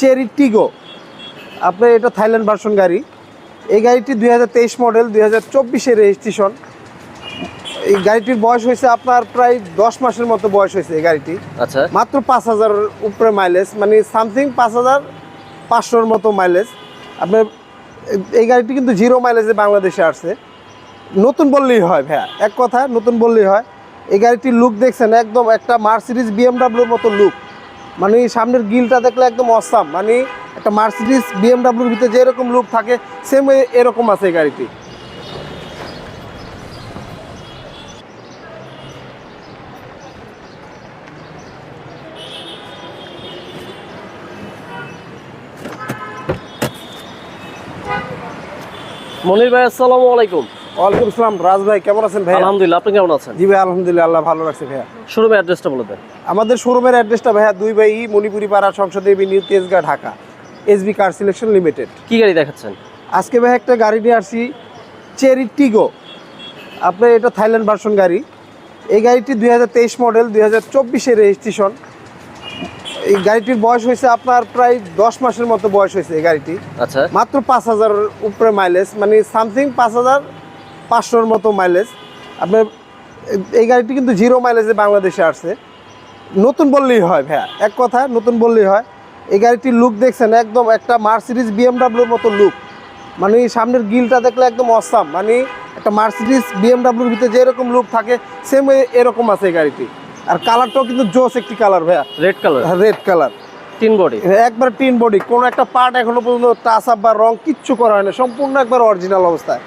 Cherry Tiggo. আপনার এটা Thailand version গাড়ি। এই গাড়িটি দুই হাজার তেইশ মডেল দুই হাজার রেজিস্ট্রেশন। এই গাড়িটির বয়স হয়েছে আপনার প্রায় দশ মাসের মতো বয়স হয়েছে এই গাড়িটি। আচ্ছা। মাত্র পাঁচ হাজার উপরে মাইলেজ মানে সামথিং পাঁচ হাজার পাঁচশোর মতো মাইলেজ আপনার এই গাড়িটি কিন্তু জিরো মাইলেজে বাংলাদেশে আসছে। নতুন বললেই হয় ভাইয়া এক কথা নতুন বললেই হয়। এই গাড়িটির লুক দেখছেন একদম একটা মার্সিডিজ বিএমডাব্লিউর মতো লুক মানে সামনের গিলটা দেখলে একদম অসাম মানে একটা মার্সিডিস বিএমডাব্লিউর ভিতরে যেরকম লুক থাকে সেম এরকম আছে এই গাড়িটি। মনির ভাই, আসসালামু আলাইকুম। ওয়ালাইকুম আসসালাম রাজ ভাই কেমন আছেন ভাই আলহামদুলিল্লাহ আপনি কেমন আছেন? জি ভাই আলহামদুলিল্লাহ আল্লাহ ভালো রাখছে ভাইয়া। শোরুমের অ্যাড্রেসটা বলে দেন। আমাদের শোরুমের অ্যাড্রেসটা ভাইয়া দুই বাই মণিপুরি পাড়া সংসদে new Tejgaon Dhaka. S B car selection limited. কি গাড়ি দেখাচ্ছেন? আজকে ভাই একটা গাড়ি নিয়ে আসছি চেরি টিগো। আপনার এটা থাইল্যান্ড ভার্সন গাড়ি। এই গাড়িটি দুই হাজার তেইশ মডেল দুই হাজার রেজিস্ট্রেশন। এই গাড়িটির বয়স হয়েছে আপনার প্রায় দশ মাসের মতো বয়স হয়েছে এই গাড়িটি। আচ্ছা। মাত্র পাঁচ হাজার উপরে মাইলেজ মানে সামথিং পাঁচ হাজার পাঁচশোর মতো মাইলেজ আপনার এই গাড়িটি কিন্তু জিরো মাইলেজে বাংলাদেশে আসছে। নতুন বললেই হয় ভাইয়া এক কথা নতুন বললেই হয়। এই গাড়িটির লুক দেখছেন একদম একটা মার্সিডিস বিএমডাব্লিউর মতো লুক মানে এই সামনের গিলটা দেখলে একদম অসাম মানে একটা মার্সিডিস বিএমডাব্লিউর ভিতরে যেরকম লুক থাকে সেম এরকম আছে এই গাড়িটি। আর কালারটাও কিন্তু জোস একটি কালার ভাইয়া। রেড কালার হ্যাঁ রেড কালার টিন বডি? একবার টিন বডি কোনো একটা পার্ট এখনও পর্যন্ত টাচ আপ বা রং কিচ্ছু করা হয় না সম্পূর্ণ একবার অরিজিনাল অবস্থায়।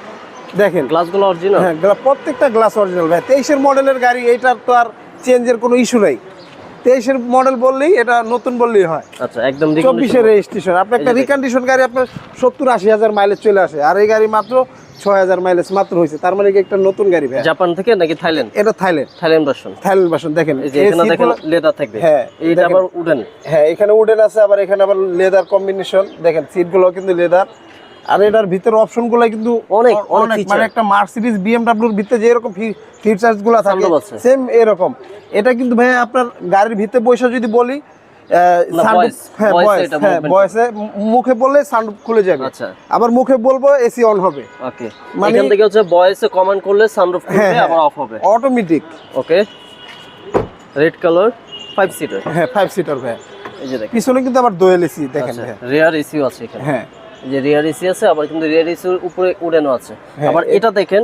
দেখেন। গ্লাসগুলো অরিজিনাল হ্যাঁ প্রত্যেকটা গ্লাস অরিজিনাল ভাই। তেইশের মডেলের গাড়ি এইটার তো আর চেঞ্জের কোনো ইস্যু নেই। তেইশের মডেল বললেই এটা নতুন বললেই হয়। আচ্ছা একদম চব্বিশের রেজিস্ট্রেশন আপনার একটা রিকন্ডিশন গাড়ি আপনার সত্তর আশি হাজার মাইলেজ চলে আসে। আর এই গাড়ি মাত্র ছয় হাজার মাইলেজ মাত্র হয়েছে। তার মানে কি একটা নতুন গাড়ি ভাই? জাপান থেকে নাকি থাইল্যান্ড? এটা Thailand. Thailand version Thailand version এখানে দেখেন লেদার থাকবে। হ্যাঁ, এইটা আবার উডেন হ্যাঁ এখানে উডেন আছে আবার এখানে আবার লেদার কম্বিনেশন দেখেন সিটগুলো কিন্তু লেদার আর এটার ভিতরে অপশনগুলো কিন্তু অনেক, অনেক। মানে একটা মার্সিডিজ বিএমডব্লিউর ভিতরে যে এরকম ফিচার্সগুলো থাকে সেম এরকম। এটা কিন্তু ভাই আপনার গাড়ির ভিতরে বসে যদি বলি হ্যাঁ ভয়েস হ্যাঁ মুখে বললে সানরুফ খুলে যাবে। আচ্ছা। আবার মুখে বলব এসি অন হবে। ওকে মানে- এখান থেকে হচ্ছে ভয়েসে কমান্ড করলে সানরুফ হ্যাঁ, খুলবে। আবার অফ হবে। Automatic okay red colour seater হ্যাঁ সিটার ভাই এই যে দেখেন। পিছনে কিন্তু আবার দোয়েল এসি দেখেন আচ্ছা রেয়ার এসিও আছে এখানে। হ্যাঁ। এই যে রিয়ার এসি আছে আবার কিন্তু রিয়ার এসির উপরে উডেনও আছে। হ্যাঁ, আবার এটা দেখেন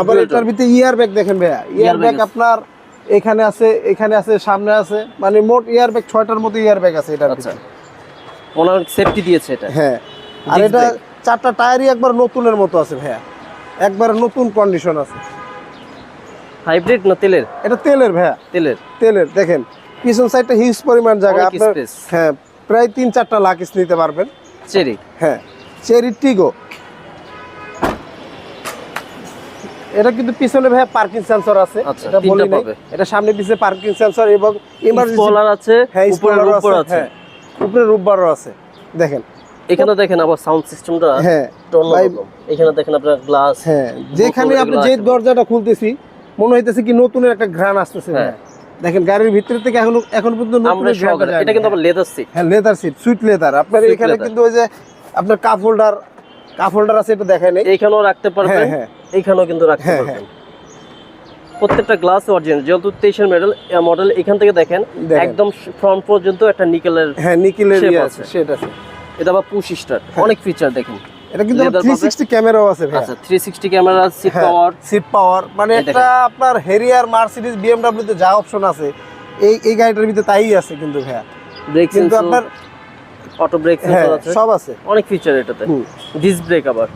আবার এটার ভিতরে ইয়ার ব্যাগ দেখেন ভাইয়া। ইয়ার ব্যাগ আপনার এখানে আছে এখানে আছে সামনে আছে মানে মোট ইয়ার ব্যাগ ছয়টার মতো ইয়ার ব্যাগ আছে এটার আচ্ছা। ওনার সেফটি দিয়েছে এটা। হ্যাঁ। আর এটা চারটা টায়ারই একবার নতুনের মতো আছে ভাইয়া। একবার নতুন কন্ডিশন আছে। হাইব্রিড না তেলের? এটা তেলের ভাইয়া। তেলের। তেলের দেখেন। পিছন সাইডটা হিউজ পরিমাণ জায়গা। আপনার হ্যাঁ প্রায় তিন চারটা লাকিস নিতে পারবেন। চেরি। হ্যাঁ চেরি টিগো। এটা কিন্তু পিছনে ভাইয়া পার্কিং সেন্সর আছে আচ্ছা, এটা বলি নাই। এটা সামনে পার্কিং সেন্সর এবং ইমার্জেন্সি আছে হ্যাঁ উপরে উপর আছে হ্যাঁ উপরে রূপবারও আছে দেখেন। এখানে দেখেন আবার সাউন্ড সিস্টেমটা হ্যাঁ ভাই, এখানে দেখেন আপনার গ্লাস হ্যাঁ যেখানে আপনি যে দরজাটা খুলতেছি মনে হইতেছে কি নতুনের একটা ঘ্রাণ আসতেছে হ্যাঁ। দেখেন গাড়ির ভিতর থেকে এখন এখন পর্যন্ত এটা কিন্তু আবার লেদার সিট হ্যাঁ লেদার সিট সুইট লেদার আপনার এখানে কিন্তু ওই যে আপনার কাপ হোল্ডার কাপ হোল্ডার আছে এটা দেখায় নেই। এইখানেও রাখতে পারবেন। হ্যাঁ, হ্যাঁ। এইখানেও কিন্তু রাখতে হ্যাঁ, পারবেন। প্রত্যেকটা গ্লাস অরিজিনাল যেহেতু তেইশের মডেল মডেল এখান থেকে দেখেন। একদম ফ্রন্ট পর্যন্ত একটা নিকেলের হ্যাঁ নিকেলের আছে। সেট আছে। এটা আবার পুশ স্টার্ট অনেক ফিচার দেখেন। এটা কিন্তু Leather থ্রি পাবে। সিক্সটি ক্যামেরাও আছে ভাইয়া। আচ্ছা three sixty camera seat power seat power মানে একটা আপনার হেরিয়ার মার্সিডিজ বিএমডব্লিউ তে যা অপশন আছে এই এই গাড়িটার ভিতরে তাই আছে কিন্তু ব্রেক কিন্তু আপনার অটো ব্রেক সেন্সর আছে? সব আছে। অনেক ফিচার এটাতে। ব্রেক আবার।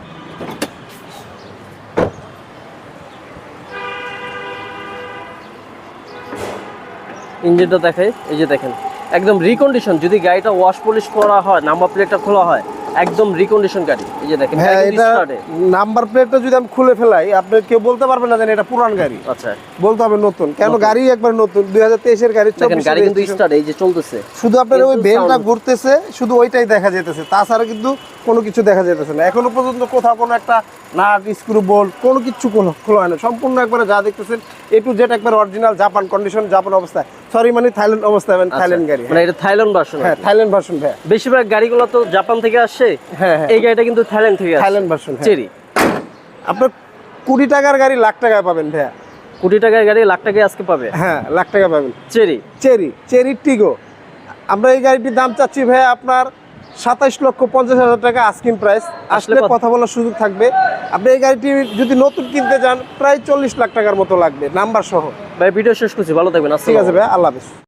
ইঞ্জিনটা দেখাই এই যে দেখেন। একদম রিকন্ডিশন যদি গাড়িটা ওয়াশ পলিশ করা হয় নাম্বার প্লেটটা খোলা হয় একদম রিকন্ডিশন গাড়ি। এই যে দেখেন হ্যাঁ এটা নাম্বার প্লেটটা যদি আমি খুলে ফেলাই আপনি কেউ বলতে পারবেন না যে এটা পুরান গাড়ি। আচ্ছা। বলতে হবে নতুন। কেন গাড়ি একবার নতুন দুই হাজার তেইশের গাড়ি দেখেন গাড়ি কিন্তু স্টার্ট এই যে চলতেছে। শুধু আপনার ওই বেলটা ঘুরতেছে শুধু ওইটাই দেখা যেতেছে তাছাড়া কিন্তু কোনো কিছু দেখা যেতেছে না। এখনও পর্যন্ত কোথাও কোনো একটা নাট স্ক্রু বোল্ট কোনো কিছু খোলা খোলা হয় না। সম্পূর্ণ একবারে যা দেখতেছেন এ টু জেড একবার অরিজিনাল জাপান কন্ডিশন জাপান অবস্থায় সরি মানে থাইল্যান্ড অবস্থায় মানে থাইল্যান্ড গাড়ি মানে এটা থাইল্যান্ড ভার্সন হ্যাঁ থাইল্যান্ড ভার্সন ভাই বেশিরভাগ গাড়িগুলো তো জাপান থেকে আসছে হ্যাঁ হ্যাঁ। এই গাড়িটা কিন্তু থাইল্যান্ড থেকে থাইল্যান্ড ভার্সন চেরি। আপনার কুড়ি টাকার গাড়ি লাখ টাকায় পাবেন ভাইয়া। কোটি টাকার গাড়ি লাখ টাকায় আজকে পাবে? হ্যাঁ লাখ টাকা পাবেন। চেরি। Chery Chery Tiggo. আমরা এই গাড়িটির দাম চাচ্ছি ভাই আপনার সাতাইশ লক্ষ পঞ্চাশ হাজার টাকা আস্কিং প্রাইস আসলে কথা বলার সুযোগ থাকবে। আপনি এই গাড়িটি যদি নতুন কিনতে যান প্রায় চল্লিশ লাখ টাকার মতো লাগবে নাম্বার সহ। ভাই ভিডিও শেষ করছি ভালো থাকবেন ঠিক আছে ভাই আল্লাহ হাফিজ।